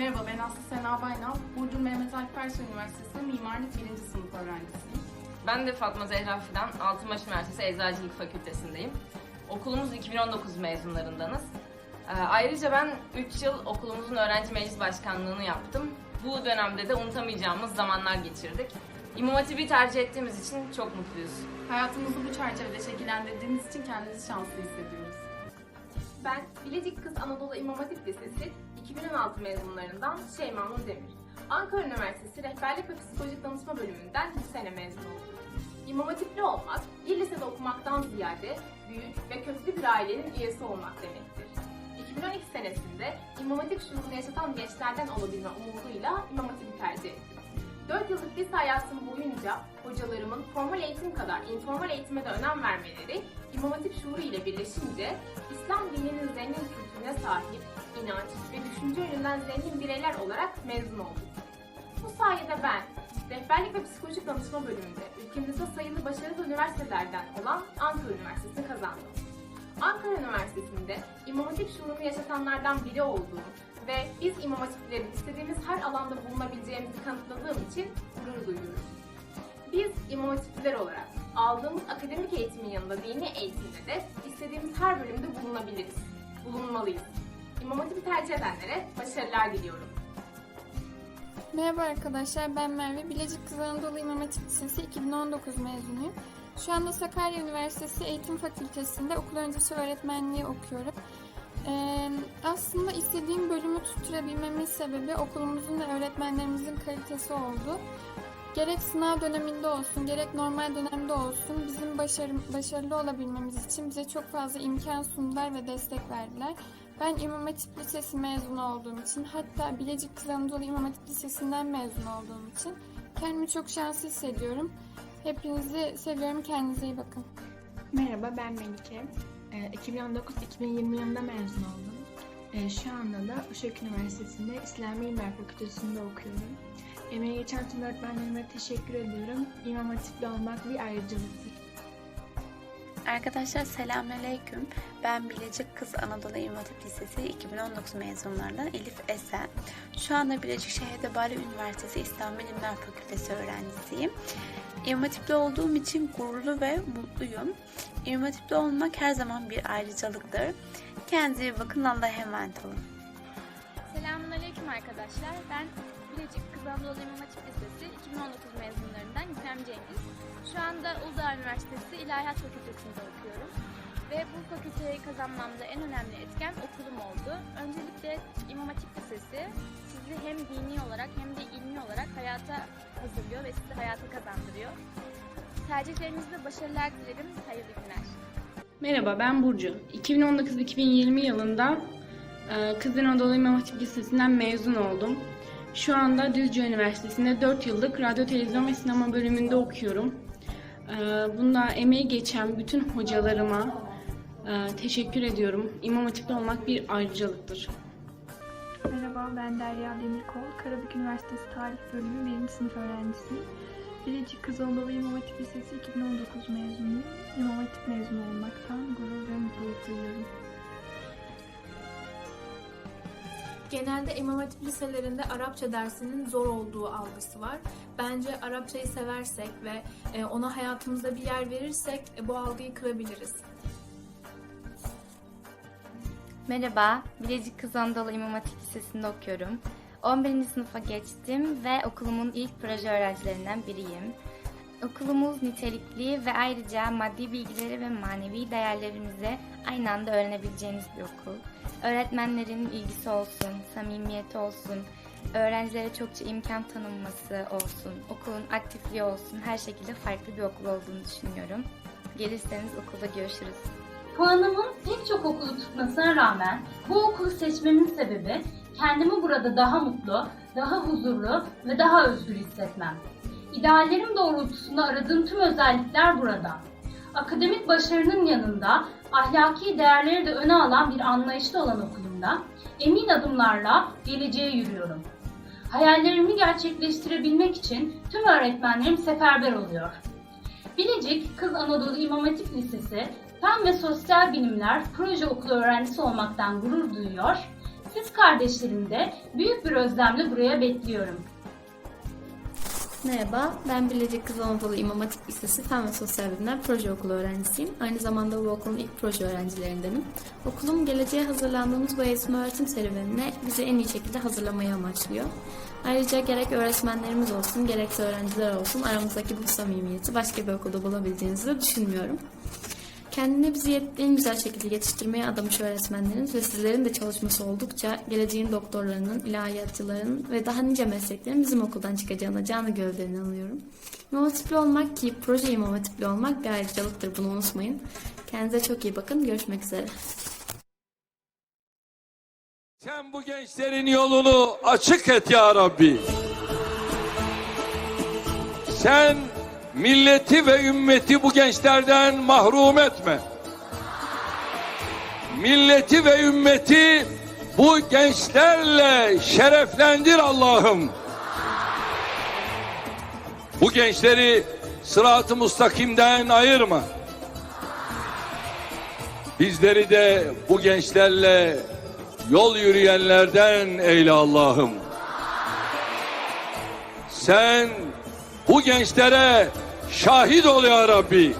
Merhaba ben Aslı Sena Baynal. Burcu Mehmet Alp Ersoy Üniversitesi'nde mimarlık 1. sınıf öğrencisiyim. Ben de Fatma Zehra Fidan, Altınbaş Üniversitesi Eczacılık Fakültesindeyim. Okulumuz 2019 mezunlarındanız. Ee, Ayrıca ben 3 yıl okulumuzun öğrenci meclis başkanlığını yaptım. Bu dönemde de unutamayacağımız zamanlar geçirdik. İmam Hatip'i tercih ettiğimiz için çok mutluyuz. Hayatımızı bu çerçevede şekillendirdiğiniz için kendimizi şanslı hissediyoruz. Ben Bilecik Kız Anadolu İmam Hatip Lisesi 2016 mezunlarından Şeyma Nur Demir. Ankara Üniversitesi Rehberlik ve Psikolojik Danışma bölümünden bu sene mezun oldum. İmam Hatipli olmak, bir lisede okumaktan ziyade büyük ve köklü bir ailenin üyesi olmak demektir. 2012 senesinde İmam Hatip şuurunu yaşatan gençlerden olabilme umuduyla İmam Hatip'i tercih ettim. 4 yıllık lise hayatım boyunca hocalarımın formal eğitim kadar informal eğitime de önem vermeleri İmam Hatip şuuru ile birleşince İslam dininin zengin kültürüne sahip, inanç ve düşünce yönünden zengin bireyler olarak mezun oldum. Bu sayede ben, rehberlik ve psikolojik danışma bölümünde ülkemizde sayılı başarılı üniversitelerden olan Ankara Üniversitesi'ni kazandım. Ankara Üniversitesi'nde İmam Hatip şuurunu yaşatanlardan biri olduğum ve biz İmam Hatiplerin istediğimiz her alanda bulunabileceğimizi kanıtladığım için gurur duyuyorum. Biz İmam Hatipliler olarak aldığımız akademik eğitimin yanında dini eğitimde de istediğimiz her bölümde bulunabiliriz, bulunmalıyız. İmam Hatip'i tercih edenlere başarılar diliyorum. Merhaba arkadaşlar, ben Merve. Bilecik Kız Anadolu İmam Hatip Lisesi 2019 mezunuyum. Şu anda Sakarya Üniversitesi Eğitim Fakültesi'nde okul öncesi öğretmenliği okuyorum. Ee, aslında istediğim bölümü tutturabilmemin sebebi okulumuzun ve öğretmenlerimizin kalitesi oldu. Gerek sınav döneminde olsun, gerek normal dönemde olsun bizim başarı, başarılı olabilmemiz için bize çok fazla imkan sundular ve destek verdiler. Ben İmam Hatip Lisesi mezunu olduğum için hatta Bilecik Kız Anadolu İmam Hatip Lisesi'nden mezun olduğum için kendimi çok şanslı hissediyorum. Hepinizi seviyorum. Kendinize iyi bakın. Merhaba ben Melike. Ee, 2019-2020 yılında mezun oldum. Ee, Şu anda da Uşak Üniversitesi'nde İslami İlmiler Fakültesi'nde okuyorum. Emeği geçen tüm öğretmenlerime teşekkür ediyorum. İmam Hatipli olmak bir ayrıcalıktır. Arkadaşlar selamünaleyküm. Ben Bilecik Kız Anadolu İmam Lisesi 2019 mezunlarından Elif Esen. Şu anda Bilecik Şehit Bali Üniversitesi İslam Bilimler Fakültesi öğrencisiyim. İmam olduğum için gururlu ve mutluyum. İmam olmak her zaman bir ayrıcalıktır. Kendinize bakın. Allah'a emanet olun. Selamünaleyküm arkadaşlar. Ben Bilecik Kız Anadolu İmam Lisesi 2019 mezunlarından Gizem Cengiz. Şu anda Uludağ Üniversitesi İlahiyat Fakültesi'nde okuyorum. Ve bu fakülteyi kazanmamda en önemli etken okulum oldu. Öncelikle İmam Hatip Lisesi sizi hem dini olarak hem de ilmi olarak hayata hazırlıyor ve sizi hayata kazandırıyor. Tercihlerinizde başarılar dilerim. Hayırlı günler. Merhaba ben Burcu. 2019-2020 yılında e, Kız Anadolu İmam Hatip Lisesi'nden mezun oldum. Şu anda Düzce Üniversitesi'nde 4 yıllık radyo, televizyon ve sinema bölümünde okuyorum. E, Bunda emeği geçen bütün hocalarıma e, teşekkür ediyorum. İmam Hatip'te olmak bir ayrıcalıktır. Merhaba, ben Derya Demirkol. Karabük Üniversitesi Tarih Bölümü 1. sınıf öğrencisiyim. Bilecik Kız Anadolu İmam Hatip Lisesi 2019 mezunuyum. İmam Hatip mezunu olmaktan gurur ve mutluluk duyuyorum. Genelde İmam liselerinde Arapça dersinin zor olduğu algısı var. Bence Arapçayı seversek ve e, ona hayatımızda bir yer verirsek e, bu algıyı kırabiliriz. Merhaba, Bilecik Kız Anadolu İmam Hatip Lisesi'nde okuyorum. 11. sınıfa geçtim ve okulumun ilk proje öğrencilerinden biriyim. Okulumuz nitelikli ve ayrıca maddi bilgileri ve manevi değerlerimizi aynı anda öğrenebileceğiniz bir okul. Öğretmenlerin ilgisi olsun, samimiyeti olsun, öğrencilere çokça imkan tanınması olsun, okulun aktifliği olsun, her şekilde farklı bir okul olduğunu düşünüyorum. Gelirseniz okulda görüşürüz. Puanımın pek çok okulu tutmasına rağmen bu okulu seçmemin sebebi kendimi burada daha mutlu, daha huzurlu ve daha özgür hissetmem. İdeallerim doğrultusunda aradığım tüm özellikler burada. Akademik başarının yanında ahlaki değerleri de öne alan bir anlayışta olan okulumda emin adımlarla geleceğe yürüyorum. Hayallerimi gerçekleştirebilmek için tüm öğretmenlerim seferber oluyor. Bilecik Kız Anadolu İmam Hatip Lisesi Fen ve Sosyal Bilimler Proje Okulu öğrencisi olmaktan gurur duyuyor. Siz kardeşlerim de büyük bir özlemle buraya bekliyorum. Merhaba, ben Bilecik Kız Anadolu İmam Hatip Lisesi Fen ve Sosyal Bilimler Proje Okulu öğrencisiyim. Aynı zamanda bu okulun ilk proje öğrencilerindenim. Okulum geleceğe hazırlandığımız bu eğitim öğretim serüvenine bizi en iyi şekilde hazırlamayı amaçlıyor. Ayrıca gerek öğretmenlerimiz olsun, gerekse öğrenciler olsun aramızdaki bu samimiyeti başka bir okulda bulabileceğinizi de düşünmüyorum. Kendini bizi en güzel şekilde yetiştirmeye adamış öğretmenlerimiz ve sizlerin de çalışması oldukça geleceğin doktorlarının, ilahiyatçıların ve daha nice mesleklerin bizim okuldan çıkacağına canı gövden inanıyorum. İmam olmak ki proje İmam olmak bir ayrıcalıktır bunu unutmayın. Kendinize çok iyi bakın. Görüşmek üzere. Sen bu gençlerin yolunu açık et ya Rabbi. Sen milleti ve ümmeti bu gençlerden mahrum etme. Milleti ve ümmeti bu gençlerle şereflendir Allah'ım. Bu gençleri sırat-ı mustakimden ayırma. Bizleri de bu gençlerle yol yürüyenlerden eyle Allah'ım. Sen bu gençlere şahit ol ya Rabbi.